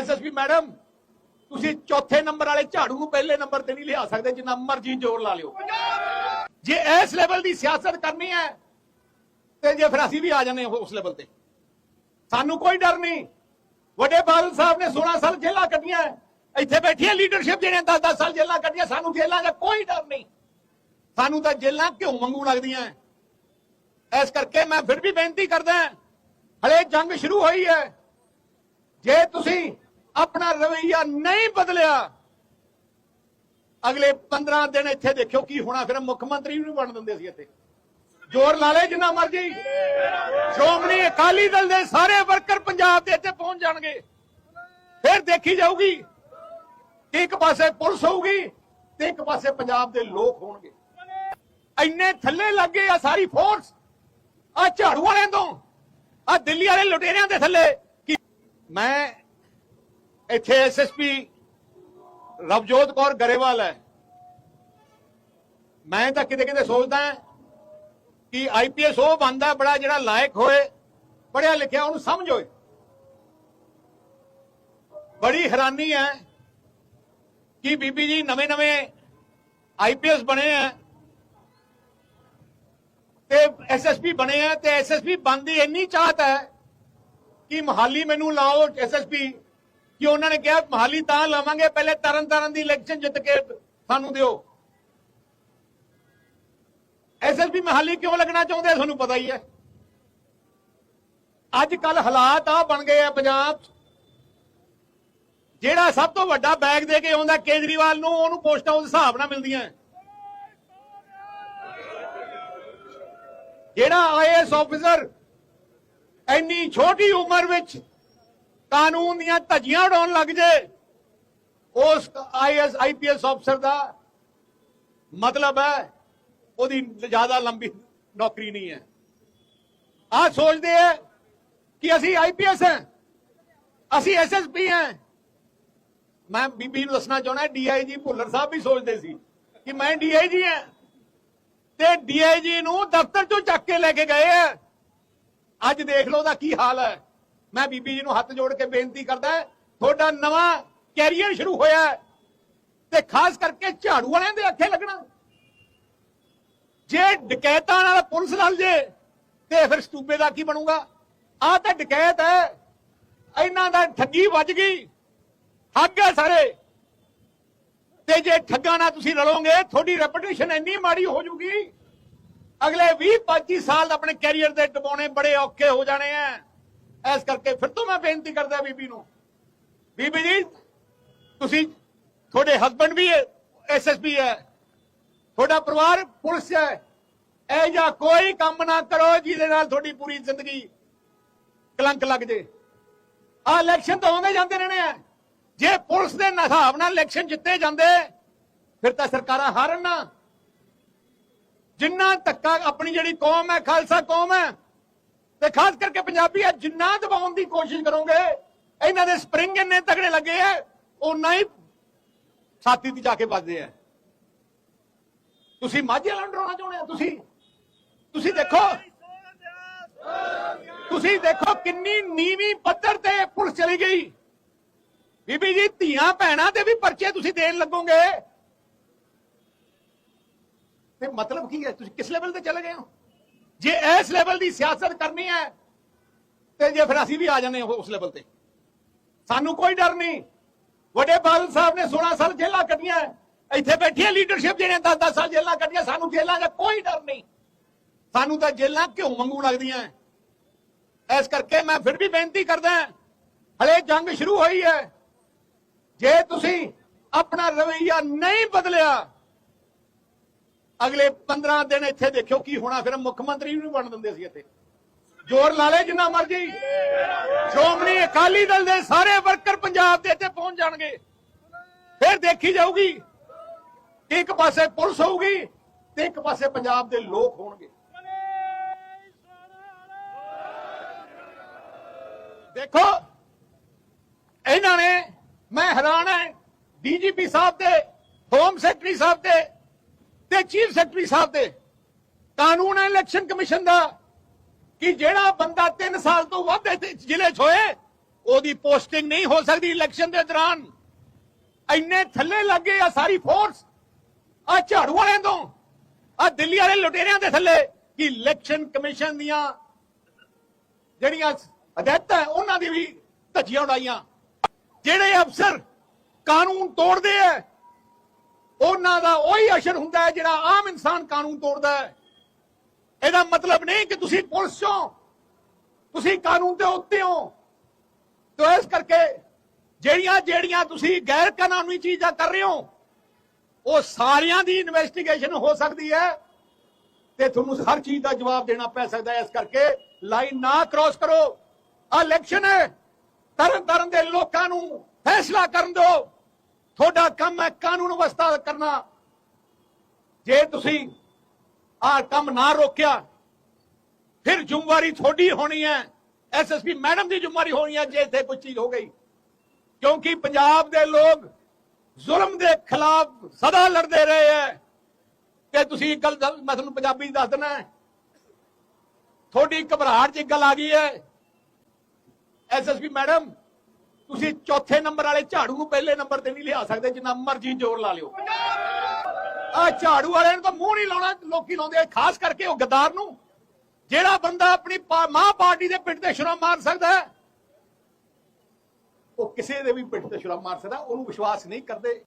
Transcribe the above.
SSP, madam, ਤੁਸੀਂ ਚੌਥੇ number ਵਾਲੇ ਝਾੜੂ ਨੂੰ ਪਹਿਲੇ ਨੰਬਰ ਤੇ ਨਹੀਂ ਲਿਆ ਸਕਦੇ, ਜਿੰਨਾ ਮਰਜ਼ੀ ਜ਼ੋਰ ਲਾ ਲਿਓ। ਜੇ ਇਸ ਲੈਵਲ ਦੀ ਸਿਆਸਤ ਕਰਨੀ ਹੈ, ਤੇ ਜੇ ਫਿਰ ਅਸੀਂ ਵੀ ਆ ਜਾਂਦੇ ਉਸ ਲੈਵਲ ਤੇ। ਸਾਨੂੰ ਕੋਈ ਡਰ ਨਹੀਂ। ਵੱਡੇ ਬਾਦਲ ਸਾਹਿਬ ਨੇ 16 ਸਾਲ ਜੇਲ੍ਹਾਂ ਕੱਢੀਆਂ ਇੱਥੇ ਬੈਠੀ ਹੈ ਲੀਡਰਸ਼ਿਪ ਜਿਹਨੇ 10-10 ਸਾਲ ਜੇਲ੍ਹਾਂ ਕੱਢੀਆਂ, ਸਾਨੂੰ ਜੇਲ੍ਹਾਂ ਦਾ ਕੋਈ ਡਰ ਨਹੀਂ। ਸਾਨੂੰ ਤਾਂ ਜੇਲ੍ਹਾਂ ਕਿਉਂ ਮੰਗੂ ਲੱਗਦੀਆਂ ਇਸ ਕਰਕੇ ਮੈਂ ਫਿਰ ਵੀ ਬੇਨਤੀ ਕਰਦਾ ਹਲੇ ਜੰਗ ਸ਼ੁਰੂ ਹੋਈ ਹੈ। ਜੇ ਤੁਸੀਂ ਆਪਣਾ ਰਵਈਆ ਨਹੀਂ ਬਦਲਿਆ। ਅਗਲੇ 15 ਦਿਨ ਇੱਥੇ ਦੇਖਿਓ ਕੀ ਹੋਣਾ, ਫਿਰ ਮੁੱਖ ਮੰਤਰੀ ਵੀ ਬਣ ਦਿੰਦੇ ਸੀ ਇੱਥੇ। ਜ਼ੋਰ ਲਾ ਲੈ ਜਿੰਨਾ ਮਰਜ਼ੀ। ਸ਼੍ਰੋਮਣੀ ਅਕਾਲੀ ਦਲ ਦੇ ਸਾਰੇ ਵਰਕਰ ਪੰਜਾਬ ਦੇ ਇੱਥੇ ਪਹੁੰਚ ਜਾਣਗੇ। ਫਿਰ ਦੇਖੀ ਜਾਊਗੀ ਕਿ ਇੱਕ ਪਾਸੇ ਪੁਲਿਸ ਹੋਊਗੀ ਤੇ ਇੱਕ ਪਾਸੇ ਪੰਜਾਬ ਦੇ ਲੋਕ ਹੋਣਗੇ। ਇੰਨੇ ਥੱਲੇ ਲੱਗੇ ਆ ਸਾਰੀ ਫੋਰਸ ਆ ਝਾੜੂ ਵਾਲਿਆਂ ਤੋਂ ਆ ਦਿੱਲੀ ਵਾਲੇ ਲੁਟੇਰਿਆਂ ਦੇ ਥੱਲੇ। ਕਿ ਮੈਂ ਇੱਥੇ ਐਸਐਸਪੀ ਰਵਜੋਤ ਕੌਰ ਗਰੇਵਾਲ ਹੈ। ਮੈਂ ਤਾਂ ਕਿਤੇ ਕਿਤੇ ਸੋਚਦਾ ਕਿ ਆਈਪੀਐਸ ਉਹ ਬੰਦਾ ਬੜਾ ਜਿਹੜਾ ਲਾਇਕ ਹੋਏ ਪੜਿਆ ਲਿਖਿਆ ਉਹਨੂੰ ਸਮਝ ਹੋਏ। ਬੜੀ ਹੈਰਾਨੀ ਹੈ ਕਿ ਬੀਬੀ ਜੀ ਨਵੇਂ ਨਵੇਂ ਆਈਪੀਐਸ ਬਣੇ ਆ ਤੇ ਐਸਐਸਪੀ ਬਣੇ ਆ ਤੇ ਐਸਐਸਪੀ ਬੰਦੀ ਇੰਨੀ ਚਾਹਤ ਹੈ ਕਿ ਮਹਾਲੀ ਮੈਨੂੰ ਲਾਓ ਐਸਐਸਪੀ ਕਿ ਉਹਨਾਂ ਨੇ ਕਿਹਾ, ਮਹਾਲੀ ਤਾਂ ਲਾਵਾਂਗੇ, ਪਹਿਲੇ ਤਰਨ ਤਾਰਨ ਦੀ ਇਲੈਕਸ਼ਨ ਜਿੱਤ ਕੇ ਸਾਨੂੰ ਦਿਓ। ਐਸਐਸਪੀ ਮਹਾਲੀ ਕਿਉਂ ਲੱਗਣਾ ਚਾਹੁੰਦੇ ਤੁਹਾਨੂੰ ਪਤਾ ਹੀ ਹੈ। ਅੱਜ ਕੱਲ ਹਾਲਾਤ ਆ ਬਣ ਗਏ ਆ ਪੰਜਾਬ 'ਚ। ਜਿਹੜਾ ਸਭ ਤੋਂ ਵੱਡਾ ਬੈਗ ਦੇ ਕੇ ਆਉਂਦਾ ਕੇਜਰੀਵਾਲ ਨੂੰ, ਉਹਨੂੰ ਪੋਸਟਾਂ ਉਸ ਹਿਸਾਬ ਨਾਲ ਮਿਲਦੀਆਂ। ਜਿਹੜਾ ਆਈਐਸ ਆਫੀਸਰ ਇੰਨੀ ਛੋਟੀ ਉਮਰ ਵਿੱਚ ਕਾਨੂੰਨ ਦੀਆਂ ਧੱਜੀਆਂ ਉਡਾਉਣ ਲੱਗ ਜੇ। ਉਸ ਆਈਐਸ ਆਈਪੀਐਸ ਅਫਸਰ ਦਾ ਮਤਲਬ ਹੈ, ਉਹਦੀ ਜ਼ਿਆਦਾ ਲੰਬੀ ਨੌਕਰੀ ਨਹੀਂ ਹੈ। ਆ ਸੋਚਦੇ ਆ ਕਿ ਅਸੀਂ ਆਈਪੀਐਸ ਹੈ, ਅਸੀਂ ਐਸਐਸਪੀ ਹੈ। ਮੈਂ ਬੀਬੀ ਨੂੰ ਦੱਸਣਾ ਚਾਹੁੰਦਾ ਡੀਆਈਜੀ ਭੁੱਲਰ ਸਾਹਿਬ ਵੀ ਸੋਚਦੇ ਸੀ ਕਿ ਮੈਂ ਡੀਆਈਜੀ ਹਾਂ। ਤੇ ਡੀਆਈਜੀ ਨੂੰ ਦਫ਼ਤਰ ਚੋਂ ਚੱਕ ਕੇ ਲੈ ਕੇ ਗਏ ਆ ਅੱਜ ਦੇਖ ਲਓ ਦਾ ਕੀ ਹਾਲ ਹੈ। ਮੈਂ ਬੀਬੀ ਜੀ ਨੂੰ ਹੱਥ ਜੋੜ ਕੇ ਬੇਨਤੀ ਕਰਦਾ ਤੁਹਾਡਾ ਨਵਾਂ ਕੈਰੀਅਰ ਸ਼ੁਰੂ ਹੋਇਆ ਤੇ ਖਾਸ ਕਰਕੇ ਝਾੜੂ ਵਾਲਿਆਂ ਦੇ ਅੱਖੇ ਲੱਗਣਾ। ਜੇ ਡਕੈਤਾਂ ਨਾਲ ਪੁਲਿਸ ਨਾਲ ਜੇ, ਤੇ ਫਿਰ ਸਟੂਬੇ ਦਾ ਕੀ ਬਣੂਗਾ? ਆਹ ਤਾਂ ਡਕੈਤ ਹੈ, ਇਹਨਾਂ ਦਾ ਠੱਗੀ ਵੱਜ ਗਈ ਹੱਗ ਹੈ ਸਾਰੇ। ਤੇ ਜੇ ਠੱਗਾਂ ਨਾਲ ਤੁਸੀਂ ਰਲੋਗੇ ਤੁਹਾਡੀ ਰੈਪੂਟੇਸ਼ਨ ਇੰਨੀ ਮਾੜੀ ਹੋ ਜੂਗੀ, ਅਗਲੇ 20 25 ਸਾਲ ਆਪਣੇ ਕੈਰੀਅਰ ਦੇ ਡਬਾਉਣੇ ਬੜੇ ਔਖੇ ਹੋ ਜਾਣੇ ਆ। ਇਸ ਕਰਕੇ ਫਿਰ ਤੋਂ ਮੈਂ ਬੇਨਤੀ ਕਰਦਾ ਬੀਬੀ ਨੂੰ। ਬੀਬੀ ਜੀ, ਤੁਸੀਂ ਤੁਹਾਡੇ ਹਸਬੰਡ ਵੀ ਐਸਐਸਪੀ ਹੈ। ਤੁਹਾਡਾ ਪਰਿਵਾਰ ਪੁਲਿਸ ਹੈ। ਇਹ ਜਾਂ ਕੋਈ ਕੰਮ ਨਾ ਕਰੋ ਜਿਹਦੇ ਨਾਲ ਤੁਹਾਡੀ ਪੂਰੀ ਜ਼ਿੰਦਗੀ ਕਲੰਕ ਲੱਗ ਜੇ। ਆ ਇਲੈਕਸ਼ਨ ਤਾਂ ਆਉਂਦੇ ਜਾਂਦੇ ਰਹਿਣੇ ਆ। ਜੇ ਪੁਲਿਸ ਦੇ ਹਿਸਾਬ ਨਾਲ ਇਲੈਕਸ਼ਨ ਜਿੱਤੇ ਜਾਂਦੇ, ਫਿਰ ਤਾਂ ਸਰਕਾਰਾਂ ਹਾਰਨ ਨਾ। ਜਿੰਨਾ ਧੱਕਾ ਆਪਣੀ ਜਿਹੜੀ ਕੌਮ ਹੈ, ਖਾਲਸਾ ਕੌਮ ਹੈ ਤੇ ਖਾਸ ਕਰਕੇ ਪੰਜਾਬੀ ਹੈ ਜਿੰਨਾ ਦਬਾਉਣ ਦੀ ਕੋਸ਼ਿਸ਼ ਕਰੋਗੇ, ਇਹਨਾਂ ਦੇ ਸਪਰਿੰਗ ਇੰਨੇ ਤਗੜੇ ਲੱਗੇ ਆ ਉਨਾ ਹੀ ਛਾਤੀ ਤੇ ਜਾ ਕੇ ਵੱਜਦੇ ਆ। ਤੁਸੀਂ ਮਾਝੇ ਵਾਲਾ ਡਰਾਉਣਾ ਚਾਹੁੰਦੇ ਆ, ਤੁਸੀਂ? ਤੁਸੀਂ ਦੇਖੋ। ਤੁਸੀਂ ਦੇਖੋ ਕਿੰਨੀ ਨੀਵੀਂ ਪੱਧਰ ਤੇ ਪੁਲਿਸ ਚਲੀ ਗਈ। ਬੀਬੀ ਜੀ, ਧੀਆਂ ਭੈਣਾਂ ਦੇ ਵੀ ਪਰਚੇ ਤੁਸੀਂ ਦੇਣ ਲੱਗੋਗੇ। ਤੇ ਮਤਲਬ ਕੀ ਹੈ? ਤੁਸੀਂ ਕਿਸ ਲੈਵਲ ਤੇ ਚਲੇ ਗਏ ਹੋ? ਜੇ ਇਸ ਲੈਵਲ ਦੀ ਸਿਆਸਤ ਕਰਨੀ ਹੈ, ਤੇ ਜੇ ਫਿਰ ਅਸੀਂ ਵੀ ਆ ਜਾਂਦੇ ਹਾਂ ਉਸ ਲੈਵਲ ਤੇ। ਸਾਨੂੰ ਕੋਈ ਡਰ ਨਹੀਂ। ਵੱਡੇ ਬਾਦਲ ਸਾਹਿਬ ਨੇ 16 ਸਾਲ ਜੇਲਾਂ ਕੱਢੀਆਂ ਇੱਥੇ ਬੈਠੀ ਹੈ ਲੀਡਰਸ਼ਿਪ ਜਿਹਨੇ 10-10 ਸਾਲ ਜੇਲਾਂ ਕੱਢੀਆਂ, ਸਾਨੂੰ ਜੇਲਾਂ ਦਾ ਕੋਈ ਡਰ ਨਹੀਂ। ਸਾਨੂੰ ਤਾਂ ਜੇਲਾਂ ਕਿਉਂ ਮੰਗੂ ਲੱਗਦੀਆਂ ਇਸ ਕਰਕੇ ਮੈਂ ਫਿਰ ਵੀ ਬੇਨਤੀ ਕਰਦਾ ਹਲੇ ਜੰਗ ਸ਼ੁਰੂ ਹੋਈ ਹੈ। ਜੇ ਤੁਸੀਂ ਆਪਣਾ ਰਵਈਆ ਨਹੀਂ ਬਦਲਿਆ ਅਗਲੇ 15 ਦਿਨ ਇੱਥੇ ਦੇਖਿਓ ਕੀ ਹੋਣਾ, ਫਿਰ ਮੁੱਖ ਮੰਤਰੀ ਵੀ ਬਣ ਦਿੰਦੇ ਸੀ ਇੱਥੇ। ਜ਼ੋਰ ਲਾ ਲੈ ਜਿੰਨਾ ਮਰਜ਼ੀ। ਸ਼੍ਰੋਮਣੀ ਅਕਾਲੀ ਦਲ ਦੇ ਸਾਰੇ ਵਰਕਰ ਪੰਜਾਬ ਦੇ ਇੱਥੇ ਪਹੁੰਚ ਜਾਣਗੇ। ਫਿਰ ਦੇਖੀ ਜਾਊਗੀ ਇੱਕ ਪਾਸੇ ਪੁਲਿਸ ਹੋਊਗੀ ਤੇ ਇੱਕ ਪਾਸੇ ਪੰਜਾਬ ਦੇ ਲੋਕ ਹੋਣਗੇ। ਦੇਖੋ, ਇਹਨਾਂ ਨੇ, ਮੈਂ ਹੈਰਾਨ ਹਾਂ, ਡੀਜੀਪੀ ਸਾਹਿਬ ਤੇ, ਹੋਮ ਸੈਕਟਰੀ ਸਾਹਿਬ ਤੇ ਤੇ ਚੀਫ ਸੈਕਟਰੀ ਸਾਹਿਬ ਤੇ ਕਾਨੂੰਨ ਹੈ ਇਲੈਕਸ਼ਨ ਕਮਿਸ਼ਨ ਦਾ ਕਿ ਜਿਹੜਾ ਬੰਦਾ 3 ਸਾਲ ਤੋਂ ਵੱਧ ਜ਼ਿਲ੍ਹੇ 'ਚ ਹੋਏ, ਉਹਦੀ ਪੋਸਟਿੰਗ ਨਹੀਂ ਹੋ ਸਕਦੀ ਇਲੈਕਸ਼ਨ ਦੇ ਦੌਰਾਨ। ਇੰਨੇ ਥੱਲੇ ਲੱਗੇ ਆ ਸਾਰੀ ਫੋਰਸ ਆ ਝਾੜੂ ਵਾਲਿਆਂ ਤੋਂ, ਆ ਦਿੱਲੀ ਵਾਲੇ ਲੁਟੇਰਿਆਂ ਦੇ ਥੱਲੇ ਕਿ ਇਲੈਕਸ਼ਨ ਕਮਿਸ਼ਨ ਦੀਆਂ ਜਿਹੜੀਆਂ ਹਦਾਇਤਾਂ ਉਹਨਾਂ ਦੀ ਵੀ ਧੱਜੀਆਂ ਉਡਾਈਆਂ। ਜਿਹੜੇ ਅਫਸਰ ਕਾਨੂੰਨ ਤੋੜਦੇ ਆ ਉਹਨਾਂ ਦਾ ਉਹੀ ਅਸਰ ਹੁੰਦਾ ਹੈ ਜਿਹੜਾ ਆਮ ਇਨਸਾਨ ਕਾਨੂੰਨ ਤੋੜਦਾ ਹੈ। ਇਹਦਾ ਮਤਲਬ ਨਹੀਂ ਕਿ ਤੁਸੀਂ ਪੁਲਿਸ ਚੋਂ ਤੁਸੀਂ ਕਾਨੂੰਨ ਦੇ ਉੱਤੇ ਹੋ। ਤੋ ਇਸ ਕਰਕੇ ਜਿਹੜੀਆਂ ਜਿਹੜੀਆਂ ਤੁਸੀਂ ਗੈਰ ਕਾਨੂੰਨੀ ਚੀਜ਼ਾਂ ਕਰ ਰਹੇ ਹੋ, ਉਹ ਸਾਰਿਆਂ ਦੀ ਇਨਵੈਸਟੀਗੇਸ਼ਨ ਹੋ ਸਕਦੀ ਹੈ ਤੇ ਤੁਹਾਨੂੰ ਹਰ ਚੀਜ਼ ਦਾ ਜਵਾਬ ਦੇਣਾ ਪੈ ਸਕਦਾ ਹੈ। ਇਸ ਕਰਕੇ ਲਾਈਨ ਨਾ ਕ੍ਰਾਸ ਕਰੋ। ਆ ਇਲੈਕਸ਼ਨ ਹੈ। ਤਰਨ ਤਰਨ ਦੇ ਲੋਕਾਂ ਨੂੰ ਫੈਸਲਾ ਕਰਨ ਦਿਓ। ਤੁਹਾਡਾ ਕੰਮ ਹੈ ਕਾਨੂੰਨ ਵਿਵਸਥਾ ਕਰਨਾ। ਜੇ ਤੁਸੀਂ ਆਹ ਕੰਮ ਨਾ ਰੋਕਿਆ, ਫਿਰ ਜ਼ਿੰਮੇਵਾਰੀ ਤੁਹਾਡੀ ਹੋਣੀ ਹੈ। ਐਸਐਸਪੀ ਮੈਡਮ ਦੀ ਜ਼ਿੰਮੇਵਾਰੀ ਹੋਣੀ ਹੈ ਜੇ ਇੱਥੇ ਕੋਈ ਚੀਜ਼ ਹੋ ਗਈ। ਕਿਉਂਕਿ ਪੰਜਾਬ ਦੇ ਲੋਕ ਜ਼ੁਲਮ ਦੇ ਖਿਲਾਫ ਸਦਾ ਲੜਦੇ ਰਹੇ ਹੈ। ਤੇ ਤੁਸੀਂ ਇੱਕ ਗੱਲ ਮੈਂ ਤੁਹਾਨੂੰ ਪੰਜਾਬੀ ਦੱਸ ਦਿੰਦਾ ਤੁਹਾਡੀ ਘਬਰਾਹਟ 'ਚ ਇੱਕ ਗੱਲ ਆ ਗਈ ਹੈ। ਐਸਐਸਪੀ ਮੈਡਮ ਤੁਸੀਂ ਚੌਥੇ ਨੰਬਰ ਵਾਲੇ ਝਾੜੂ ਨੂੰ ਪਹਿਲੇ ਨੰਬਰ ਤੇ ਨਹੀਂ ਲਿਆ ਸਕਦੇ ਜਿੰਨਾ ਮਰਜ਼ੀ ਜ਼ੋਰ ਲਾ ਲਿਓ। ਆ ਝਾੜੂ ਵਾਲਿਆਂ ਨੂੰ ਤਾਂ ਮੂੰਹ ਨਹੀਂ ਲਾਉਣਾ ਲੋਕੀ ਲਾਉਂਦੇ ਆ, ਖਾਸ ਕਰਕੇ ਉਹ ਗੱਦਾਰ ਨੂੰ। ਜਿਹੜਾ ਬੰਦਾ ਆਪਣੀ ਮਾਂ ਪਾਰਟੀ ਦੇ ਪਿੰਡ ਤੇ ਛੁਰਾ ਮਾਰ ਸਕਦਾ ਹੈ ਉਹ ਕਿਸੇ ਦੇ ਵੀ ਪਿੰਡ ਤੇ ਛੁਰਾ ਮਾਰ ਸਕਦਾ ਉਹਨੂੰ ਵਿਸ਼ਵਾਸ ਨਹੀਂ ਕਰਦੇ।